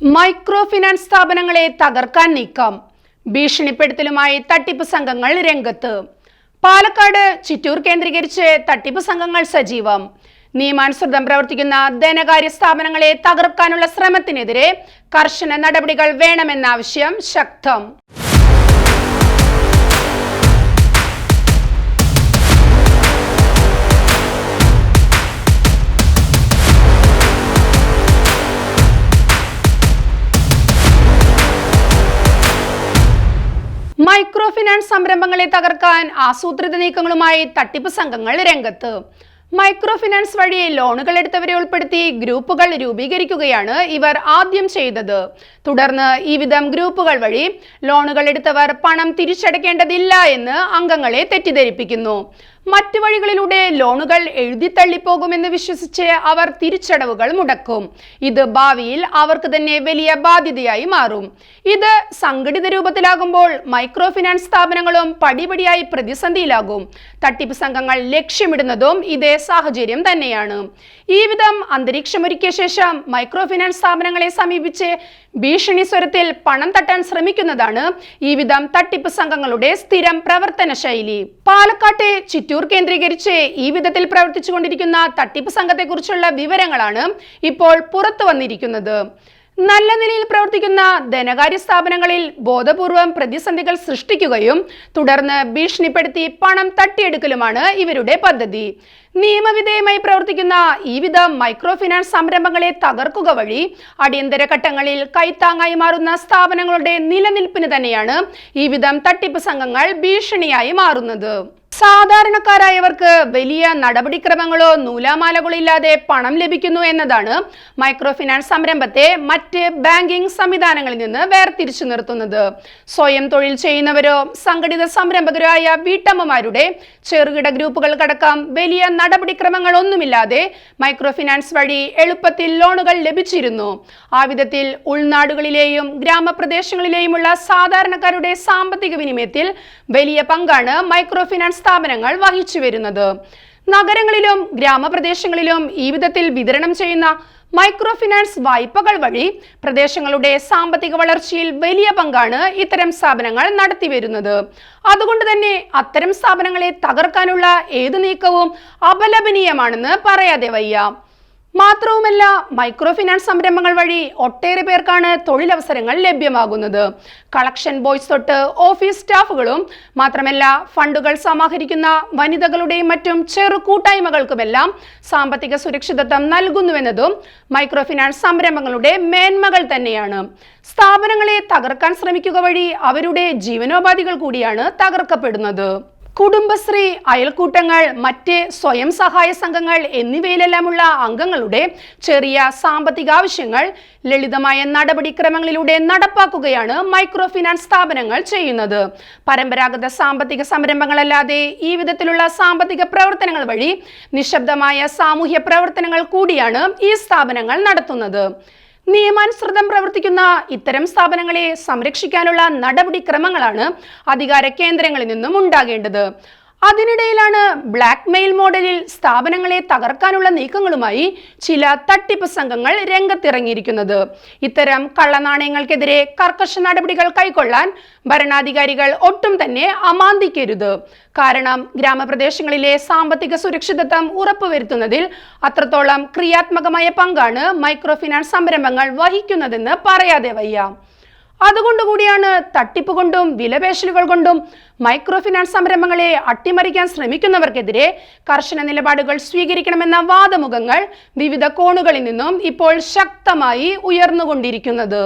Micro finance സ്ഥാപനങ്ങളെ തകർക്കാൻ നീക്കം. ഭീഷണിപ്പെടുത്തലുമായി തട്ടിപ്പ് സംഘങ്ങൾ രംഗത്ത്. പാലക്കാട് ചിറ്റൂർ കേന്ദ്രീകരിച്ച് തട്ടിപ്പ് സംഘങ്ങൾ സജീവം. നിയമാനുസൃതം പ്രവർത്തിക്കുന്ന ധനകാര്യ സ്ഥാപനങ്ങളെ തകർക്കാനുള്ള ശ്രമത്തിനെതിരെ കർശന നടപടികൾ വേണമെന്ന ആവശ്യം ശക്തം. മൈക്രോ ഫിനാൻസ് സംരംഭങ്ങളെ തകർക്കാൻ ആസൂത്രിത നീക്കങ്ങളുമായി തട്ടിപ്പ് സംഘങ്ങൾ രംഗത്ത്. മൈക്രോ ഫിനാൻസ് വഴി ലോണുകൾ എടുത്തവരെ ഉൾപ്പെടുത്തി ഗ്രൂപ്പുകൾ രൂപീകരിക്കുകയാണ് ഇവർ ആദ്യം ചെയ്തത്. തുടർന്ന് ഈ വിധം ഗ്രൂപ്പുകൾ വഴി ലോണുകൾ എടുത്തവർ പണം തിരിച്ചടയ്ക്കേണ്ടതില്ല എന്ന് അംഗങ്ങളെ തെറ്റിദ്ധരിപ്പിക്കുന്നു. മറ്റു വഴികളിലൂടെ ലോണുകൾ എഴുതിത്തള്ളിപ്പോകുമെന്ന് വിശ്വസിച്ച് അവർ തിരിച്ചടവുകൾ മുടക്കും. ഇത് ഭാവിയിൽ അവർക്ക് തന്നെ വലിയ ബാധ്യതയായി മാറും. ഇത് സംഘടിത രൂപത്തിലാകുമ്പോൾ മൈക്രോ ഫിനാൻസ് സ്ഥാപനങ്ങളും പടിപടിയായി പ്രതിസന്ധിയിലാകും. തട്ടിപ്പ് സംഘങ്ങൾ ലക്ഷ്യമിടുന്നതും ഇതേ സാഹചര്യം തന്നെയാണ്. ഈ വിധം അന്തരീക്ഷമൊരുക്കിയ ശേഷം മൈക്രോ ഫിനാൻസ് സ്ഥാപനങ്ങളെ സമീപിച്ച് ഭീഷണി സ്വരത്തിൽ പണം തട്ടാൻ ശ്രമിക്കുന്നതാണ് ഈ വിധം തട്ടിപ്പ് സംഘങ്ങളുടെ സ്ഥിരം പ്രവർത്തന ശൈലി പാലക്കാട്ടെ ചിറ്റൂർ കേന്ദ്രീകരിച്ച് ഈ വിധത്തിൽ പ്രവർത്തിച്ചുകൊണ്ടിരിക്കുന്ന തട്ടിപ്പ് സംഘത്തെക്കുറിച്ചുള്ള വിവരങ്ങളാണ് ഇപ്പോൾ പുറത്തു വന്നിരിക്കുന്നത്. നല്ല നിലയിൽ പ്രവർത്തിക്കുന്ന ധനകാര്യ സ്ഥാപനങ്ങളിൽ ബോധപൂർവം പ്രതിസന്ധികൾ സൃഷ്ടിക്കുകയും തുടർന്ന് ഭീഷണിപ്പെടുത്തി പണം തട്ടിയെടുക്കലുമാണ് ഇവരുടെ പദ്ധതി. നിയമവിധേയമായി പ്രവർത്തിക്കുന്ന ഈ വിധ മൈക്രോ ഫിനാൻസ് സംരംഭങ്ങളെ തകർക്കുക വഴി അടിയന്തര ഘട്ടങ്ങളിൽ കൈത്താങ്ങായി മാറുന്ന സ്ഥാപനങ്ങളുടെ നിലനിൽപ്പിന് തന്നെയാണ് ഈ വിധം തട്ടിപ്പ് സംഘങ്ങൾ ഭീഷണിയായി മാറുന്നത്. സാധാരണക്കാരായവർക്ക് വലിയ നടപടിക്രമങ്ങളോ നൂലാമാലകളില്ലാതെ പണം ലഭിക്കുന്നു എന്നതാണ് മൈക്രോ ഫിനാൻസ് സംരംഭത്തെ മറ്റ് ബാങ്കിംഗ് സംവിധാനങ്ങളിൽ നിന്ന് വേർതിരിച്ചു നിർത്തുന്നത്. സ്വയം തൊഴിൽ ചെയ്യുന്നവരോ സംഘടിത സംരംഭകരോ വീട്ടമ്മമാരുടെ ചെറുകിട ഗ്രൂപ്പുകൾക്കടക്കം വലിയ നടപടിക്രമങ്ങളൊന്നുമില്ലാതെ മൈക്രോ ഫിനാൻസ് വഴി എളുപ്പത്തിൽ ലോണുകൾ ലഭിച്ചിരുന്നു. ആ വിധത്തിൽ ഉൾനാടുകളിലെയും ഗ്രാമപ്രദേശങ്ങളിലെയുമുള്ള സാധാരണക്കാരുടെ സാമ്പത്തിക വിനിമയത്തിൽ വലിയ പങ്കാണ് മൈക്രോ ഫിനാൻസ് സ്ഥാപനങ്ങൾ വഹിച്ചു വരുന്നത്. നഗരങ്ങളിലും ഗ്രാമപ്രദേശങ്ങളിലും ഈ വിധത്തിൽ വിതരണം ചെയ്യുന്ന മൈക്രോ ഫിനാൻസ് വായ്പകൾ വഴി പ്രദേശങ്ങളുടെ സാമ്പത്തിക വളർച്ചയിൽ വലിയ പങ്കാണ് ഇത്തരം സ്ഥാപനങ്ങൾ നടത്തിവരുന്നത് അതുകൊണ്ട് തന്നെ അത്തരം സ്ഥാപനങ്ങളെ തകർക്കാനുള്ള ഏത് നീക്കവും അപലപനീയമാണെന്ന് പറയാതെ വയ്യ. മാത്രവുമല്ല മൈക്രോ ഫിനാൻസ് സംരംഭങ്ങൾ വഴി ഒട്ടേറെ പേർക്കാണ് തൊഴിലവസരങ്ങൾ ലഭ്യമാകുന്നത്. കളക്ഷൻ ബോയ്സ് തൊട്ട് ഓഫീസ് സ്റ്റാഫുകളും മാത്രമല്ല ഫണ്ടുകൾ സമാഹരിക്കുന്ന വനിതകളുടെയും മറ്റും ചെറു കൂട്ടായ്മകൾക്കുമെല്ലാം സാമ്പത്തിക സുരക്ഷിതത്വം നൽകുന്നുവെന്നതും മൈക്രോ ഫിനാൻസ് സംരംഭങ്ങളുടെ മേന്മകൾ തന്നെയാണ്. സ്ഥാപനങ്ങളെ തകർക്കാൻ ശ്രമിക്കുക വഴി അവരുടെ ജീവനോപാധികൾ കൂടിയാണ് തകർക്കപ്പെടുന്നത്. കുടുംബശ്രീ അയൽക്കൂട്ടങ്ങൾ മറ്റ് സ്വയം സഹായ സംഘങ്ങൾ എന്നിവയിലെല്ലാമുള്ള അംഗങ്ങളുടെ ചെറിയ സാമ്പത്തിക ആവശ്യങ്ങൾ ലളിതമായ നടപടിക്രമങ്ങളിലൂടെ നടപ്പാക്കുകയാണ് മൈക്രോ ഫിനാൻസ് സ്ഥാപനങ്ങൾ ചെയ്യുന്നത്. പരമ്പരാഗത സാമ്പത്തിക സംരംഭങ്ങളല്ലാതെ ഈ വിധത്തിലുള്ള സാമ്പത്തിക പ്രവർത്തനങ്ങൾ വഴി നിശബ്ദമായ സാമൂഹ്യ പ്രവർത്തനങ്ങൾ കൂടിയാണ് ഈ സ്ഥാപനങ്ങൾ നടത്തുന്നത്. നിയമാനുസൃതം പ്രവർത്തിക്കുന്ന ഇത്തരം സ്ഥാപനങ്ങളെ സംരക്ഷിക്കാനുള്ള നടപടിക്രമങ്ങളാണ് അധികാര കേന്ദ്രങ്ങളിൽ നിന്നും ഉണ്ടാകേണ്ടത്. അതിനിടയിലാണ് ബ്ലാക്ക് മെയിൽ മോഡലിൽ സ്ഥാപനങ്ങളെ തകർക്കാനുള്ള നീക്കങ്ങളുമായി ചില തട്ടിപ്പ് സംഘങ്ങൾ രംഗത്തിറങ്ങിയിരിക്കുന്നത്. ഇത്തരം കള്ളനാണയങ്ങൾക്കെതിരെ കർക്കശ നടപടികൾ കൈക്കൊള്ളാൻ ഭരണാധികാരികൾ ഒട്ടും തന്നെ അമാന്തിക്കരുത്. കാരണം ഗ്രാമപ്രദേശങ്ങളിലെ സാമ്പത്തിക സുരക്ഷിതത്വം ഉറപ്പുവരുത്തുന്നതിൽ അത്രത്തോളം ക്രിയാത്മകമായ പങ്കാണ് മൈക്രോ ഫിനാൻസ് സംരംഭങ്ങൾ വഹിക്കുന്നതെന്ന് പറയാതെ വയ്യ. അതുകൊണ്ടുകൂടിയാണ് തട്ടിപ്പ് കൊണ്ടും വിലപേശലുകൾ കൊണ്ടും മൈക്രോ ഫിനാൻസ് സംരംഭങ്ങളെ അട്ടിമറിക്കാൻ ശ്രമിക്കുന്നവർക്കെതിരെ കർശന നിലപാടുകൾ സ്വീകരിക്കണമെന്ന വാദമുഖങ്ങൾ വിവിധ കോണുകളിൽ നിന്നും ഇപ്പോൾ ശക്തമായി ഉയർന്നുകൊണ്ടിരിക്കുന്നത്.